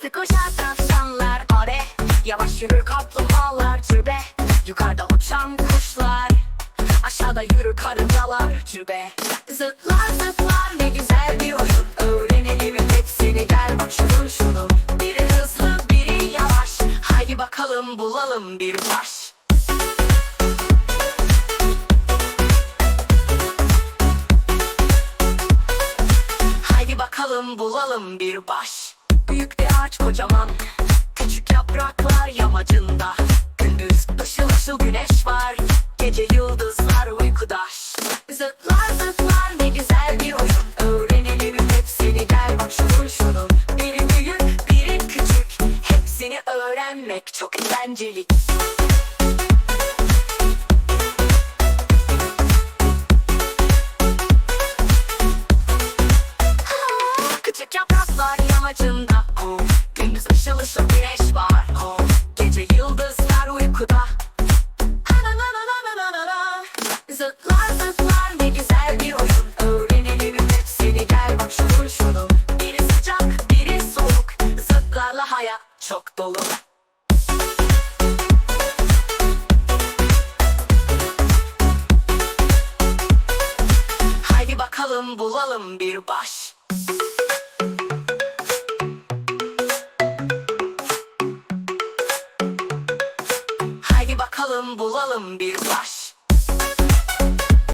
Hızlı koşan tavşanlar Yavaş yürür kaplumbağalar türbe. Yukarıda uçan kuşlar. Aşağıda yürür karıncalar türbe. Zıplar zıplar ne güzel bir oyun. Öğrenelim hepsini gel bak şunun şunu. Biri hızlı biri yavaş. Haydi bakalım bulalım bir baş Haydi bakalım bulalım bir baş kocaman. Küçük yapraklar yamacında. Gündüz ışıl ışıl güneş var. Gece yıldızlar uykudaş Zıplar zıplar ne güzel bir oyun. Öğrenelim hepsini gel bak şunun şunun Biri büyük biri küçük. Hepsini öğrenmek çok eğlenceli. Küçük yapraklar yamacında ışıl güneş var oh. Gece yıldızlar uykuda. Zıplar zıplar ne güzel bir oyun Öğrenelim hepsini gel bak şunun şunu Biri sıcak biri soğuk Zıplarla hayat çok dolu Haydi bakalım bulalım bir baş bakalım bulalım bir baş